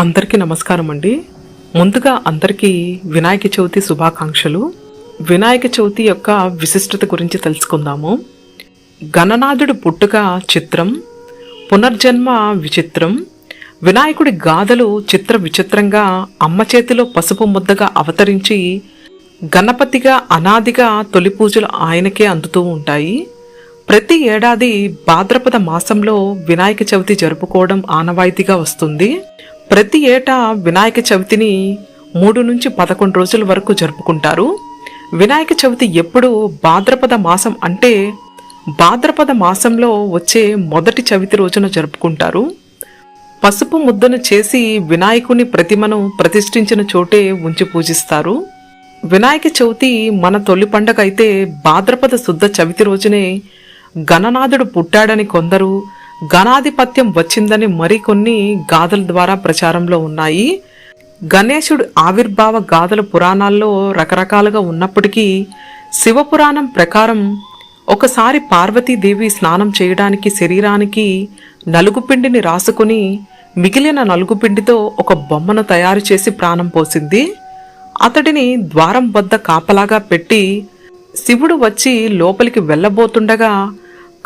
అందరికీ నమస్కారం అండి. ముందుగా అందరికీ వినాయక చవితి శుభాకాంక్షలు. వినాయక చవితి యొక్క విశిష్టత గురించి తెలుసుకుందాము. గణనాథుడు పుట్టుక చిత్రం పునర్జన్మ విచిత్రం వినాయకుడి గాథలు చిత్ర విచిత్రంగా అమ్మ చేతిలో పసుపు ముద్దగా అవతరించి గణపతిగా అనాదిగా తొలి పూజలు ఆయనకే అందుతూ ఉంటాయి. ప్రతి ఏడాది భాద్రపద మాసంలో వినాయక చవితి జరుపుకోవడం ఆనవాయితీగా వస్తుంది. ప్రతి ఏటా వినాయక చవితిని మూడు నుంచి పదకొండు రోజుల వరకు జరుపుకుంటారు. వినాయక చవితి ఎప్పుడు భాద్రపద మాసం అంటే భాద్రపద మాసంలో వచ్చే మొదటి చవితి రోజున జరుపుకుంటారు. పసుపు ముద్దను చేసి వినాయకుని ప్రతిమను ప్రతిష్ఠించిన చోటే ఉంచి పూజిస్తారు. వినాయక చవితి మన తొలి పండగ అయితే భాద్రపద శుద్ధ చవితి రోజునే గణనాథుడు పుట్టాడని కొందరు గణాధిపత్యం వచ్చిందని మరికొన్ని గాథల ద్వారా ప్రచారంలో ఉన్నాయి. గణేశుడు ఆవిర్భావ గాథల పురాణాల్లో రకరకాలుగా ఉన్నప్పటికీ శివపురాణం ప్రకారం ఒకసారి పార్వతీదేవి స్నానం చేయడానికి శరీరానికి నలుగుపిండిని రాసుకుని మిగిలిన నలుగుపిండితో ఒక బొమ్మను తయారు చేసి ప్రాణం పోసింది. అతడిని ద్వారం వద్ద కాపలాగా పెట్టి శివుడు వచ్చి లోపలికి వెళ్ళబోతుండగా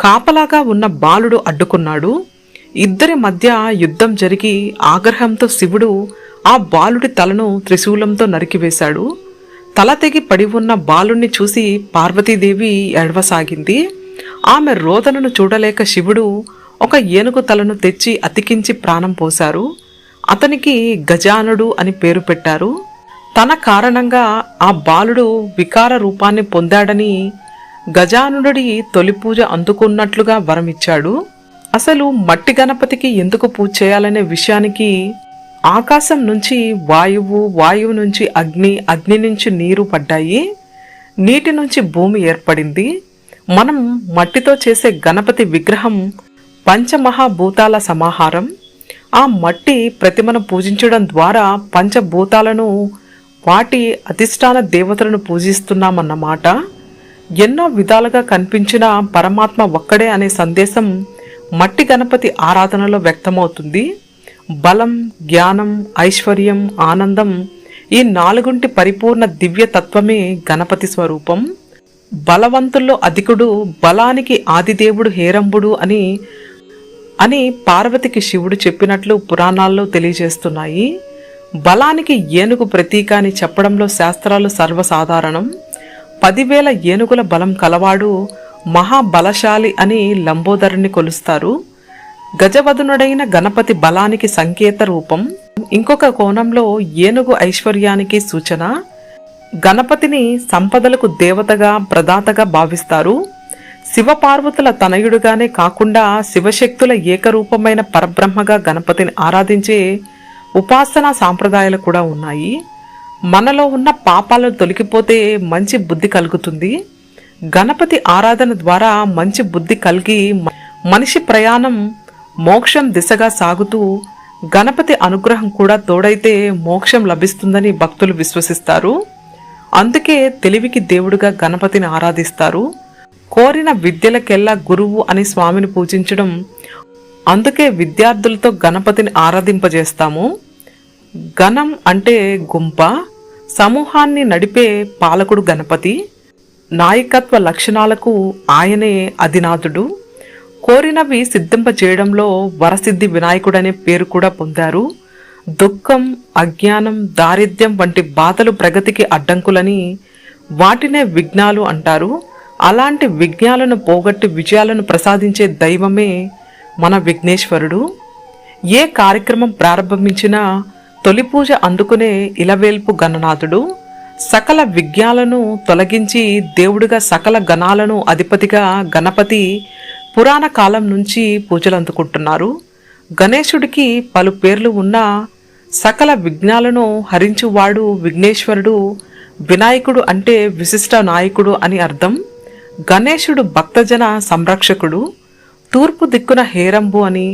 కాపలాగా ఉన్న బాలుడు అడ్డుకున్నాడు. ఇద్దరి మధ్య యుద్ధం జరిగి ఆగ్రహంతో శివుడు ఆ బాలుడి తలను త్రిశూలంతో నరికివేశాడు తల తెగి పడి ఉన్న బాలుణ్ణి చూసి పార్వతీదేవి ఎడవసాగింది ఆమె రోదనను చూడలేక శివుడు ఒక ఏనుగు తలను తెచ్చి అతికించి ప్రాణం పోశారు. అతనికి గజానుడు అని పేరు పెట్టారు. తన కారణంగా ఆ బాలుడు వికార రూపాన్ని పొందాడని గజానుడి తొలి పూజ అందుకున్నట్లుగా వరమిచ్చాడు. అసలు మట్టి గణపతికి ఎందుకు పూజ చేయాలనే విషయానికి ఆకాశం నుంచి వాయువు వాయువు నుంచి అగ్ని అగ్ని నుంచి నీరు పడ్డాయి. నీటి నుంచి భూమి ఏర్పడింది. మనం మట్టితో చేసే గణపతి విగ్రహం పంచమహాభూతాల సమాహారం. ఆ మట్టి ప్రతిమను పూజించడం ద్వారా పంచభూతాలను వాటి అధిష్టాన దేవతలను పూజిస్తున్నామన్నమాట. ఎన్నో విధాలుగా కనిపించిన పరమాత్మ ఒక్కడే అనే సందేశం మట్టి గణపతి ఆరాధనలో వ్యక్తమవుతుంది. బలం జ్ఞానం ఐశ్వర్యం ఆనందం ఈ నాలుగుంటి పరిపూర్ణ దివ్య తత్వమే గణపతి స్వరూపం. బలవంతుల్లో అధికుడు బలానికి ఆదిదేవుడు హేరంబుడు అని అని పార్వతికి శివుడు చెప్పినట్లు పురాణాల్లో తెలియజేస్తున్నాయి. బలానికి ఏనుగు ప్రతీక అని చెప్పడంలో శాస్త్రాలు సర్వసాధారణం. పదివేల ఏనుగుల బలం కలవాడు మహాబలశాలి అని లంబోదరుని కొలుస్తారు. గజవదనుడైన గణపతి బలానికి సంకేత రూపం. ఇంకొక కోణంలో ఏనుగు ఐశ్వర్యానికి సూచన. గణపతిని సంపదలకు దేవతగా ప్రదాతగా భావిస్తారు. శివపార్వతుల తనయుడుగానే కాకుండా శివశక్తుల ఏకరూపమైన పరబ్రహ్మగా గణపతిని ఆరాధించే ఉపాసనా సాంప్రదాయాలు కూడా ఉన్నాయి. మనలో ఉన్న పాపాలు తొలగిపోతే మంచి బుద్ధి కలుగుతుంది. గణపతి ఆరాధన ద్వారా మంచి బుద్ధి కలిగి మనిషి ప్రయాణం మోక్షం దిశగా సాగుతూ గణపతి అనుగ్రహం కూడా తోడైతే మోక్షం లభిస్తుందని భక్తులు విశ్వసిస్తారు. అందుకే తెలివికి దేవుడుగా గణపతిని ఆరాధిస్తారు. కోరిన విద్యలకెల్లా గురువు అని స్వామిని పూజించడం అందుకే విద్యార్థులతో గణపతిని ఆరాధింపజేస్తాము. గణం అంటే గుంప సమూహాన్ని నడిపే పాలకుడు గణపతి నాయకత్వ లక్షణాలకు ఆయనే అధినాథుడు. కోరినవి సిద్ధింపజేయడంలో వరసిద్ధి వినాయకుడనే పేరు కూడా పొందారు. దుఃఖం అజ్ఞానం దారిద్ర్యం వంటి బాధలు ప్రగతికి అడ్డంకులని వాటినే విఘ్నాలు అంటారు. అలాంటి విఘ్నాలను పోగొట్టి విజయాలను ప్రసాదించే దైవమే మన విఘ్నేశ్వరుడు. ఏ కార్యక్రమం ప్రారంభించినా తొలి పూజ అందుకునే ఇలవేల్పు గణనాథుడు సకల విజ్ఞాలను తొలగించి దేవుడిగా సకల గణాలను అధిపతిగా గణపతి పురాణ కాలం నుంచి పూజలు అందుకుంటున్నారు గణేశుడికి పలు పేర్లు ఉన్నా సకల విఘ్నాలను హరించువాడు విఘ్నేశ్వరుడు వినాయకుడు అంటే విశిష్ట నాయకుడు అని అర్థం. గణేశుడు భక్తజన సంరక్షకుడు తూర్పు దిక్కున హేరంబు అని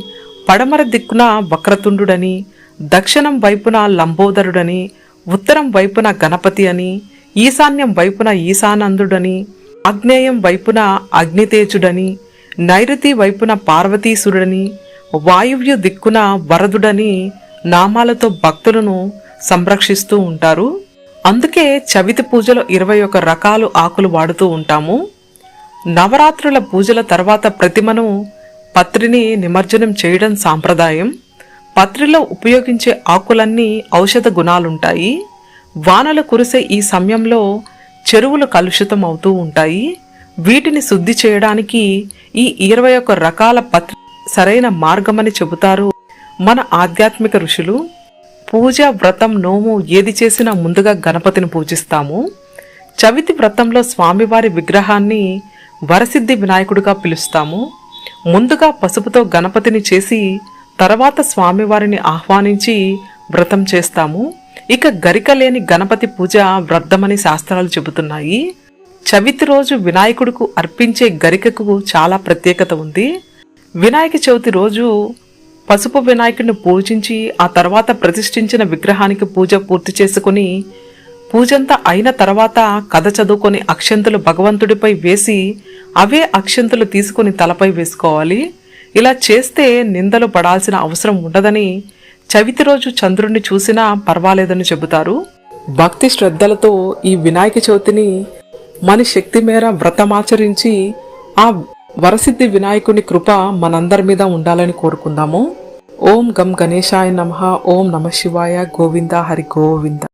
పడమర దిక్కున వక్రతుండుడని దక్షిణం వైపున లంబోదరుడని ఉత్తరం వైపున గణపతి అని ఈశాన్యం వైపున ఈశానందుడని ఆగ్నేయం వైపున అగ్నితేజుడని నైరుతి వైపున పార్వతీసుడని వాయువ్య దిక్కున వరదుడని నామాలతో భక్తులను సంరక్షిస్తూ ఉంటారు. అందుకే చవితి పూజలో ఇరవై ఒక రకాలు ఆకులు వాడుతూ ఉంటాము. నవరాత్రుల పూజల తర్వాత ప్రతిమను పత్రిని నిమజ్జనం చేయడం సాంప్రదాయం. పత్రిలో ఉపయోగించే ఆకులన్నీ ఔషధ గుణాలుంటాయి. వానలు కురిసే ఈ సమయంలో చెరువులు కలుషితం అవుతూ ఉంటాయి. వీటిని శుద్ధి చేయడానికి ఈ ఇరవై ఒక్క రకాల పత్రి సరైన మార్గమని చెబుతారు మన ఆధ్యాత్మిక ఋషులు. పూజ వ్రతం నోము ఏది చేసినా ముందుగా గణపతిని పూజిస్తాము. చవితి వ్రతంలో స్వామివారి విగ్రహాన్ని వరసిద్ధి వినాయకుడిగా పిలుస్తాము. ముందుగా పసుపుతో గణపతిని చేసి తర్వాత స్వామివారిని ఆహ్వానించి వ్రతం చేస్తాము. ఇక గరిక లేని గణపతి పూజ వ్రతమని శాస్త్రాలు చెబుతున్నాయి. చవితి రోజు వినాయకుడుకు అర్పించే గరికకు చాలా ప్రత్యేకత ఉంది. వినాయక చవితి రోజు పసుపు వినాయకుడిని పూజించి ఆ తర్వాత ప్రతిష్ఠించిన విగ్రహానికి పూజ పూర్తి చేసుకుని పూజంతా అయిన తర్వాత కథ చదువుకొని అక్షంతులు భగవంతుడిపై వేసి అవే అక్షంతులు తీసుకుని తలపై వేసుకోవాలి. ఇలా చేస్తే నిందలు పడాల్సిన అవసరం ఉండదని చవితి రోజు చంద్రుణ్ణి చూసినా పర్వాలేదని చెబుతారు. భక్తి శ్రద్ధలతో ఈ వినాయక చవితిని మన శక్తి మేర వ్రతమాచరించి ఆ వరసిద్ధి వినాయకుని కృప మనందరి మీద ఉండాలని కోరుకుందాము. ఓం గం గణేశాయ నమ. ఓం నమ శివాయ. గోవింద. హరి గోవింద.